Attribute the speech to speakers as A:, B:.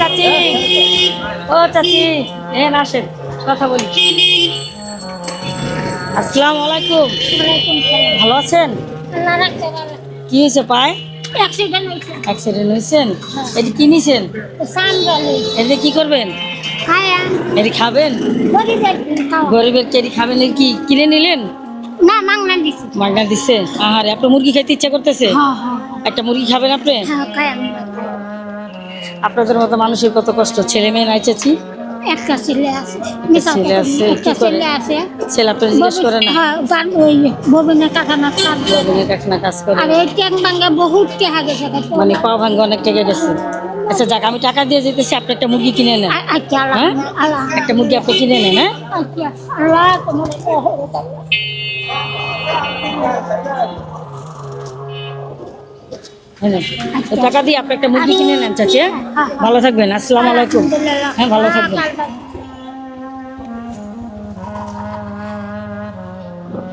A: চাচি। ও চাচি হ্যাঁ আসেন কথা বলি। আসসালামু আলাইকুম। ভালো আছেন? কি হয়েছে পায়?
B: অ্যাক্সিডেন্ট
A: হয়েছেন? এটি কি নিছেন? এটি কি করবেন? এটি খাবেন?
B: গরিবের
A: কেরি খাবেন কি কিনে নিলেন?
B: না মাংনা দিছি।
A: আহারে আপনার মুরগি খাইতে ইচ্ছা করতেছে?
B: হ্যাঁ হ্যাঁ।
A: একটা মুরগি খাবেন আপনি?
B: হ্যাঁ
A: আপনাদের মতো মানুষের কত কষ্ট? ছেলে মেয়ে নাই
B: একটা ছেলে আছে।
A: ছেলে আছে,
B: একটা ছেলে আছে।
A: ছেলে আপনার জিজ্ঞেস করে না?
B: হ্যাঁ ওই ববিনে কাজ করে।
A: ববিনের কাজ করে।
B: আর এই ট্যাং ভাঙ্গা বহুত টাকা গেছে।
A: মানে অনেক টাকা গেছে। আচ্ছা যাক আমি টাকা দিয়ে যেতেছি আপনি একটা মুরগি কিনে নেন।
B: আচ্ছা
A: হ্যাঁ? একটা মুরগি আপনি কিনে নেন হ্যাঁ? টাকা দিয়ে আপনি একটা মুরগি কিনে নেন চাচি হ্যাঁ? ভালো থাকবেন আসসালামু আলাইকুম হ্যাঁ ভালো থাকবেন।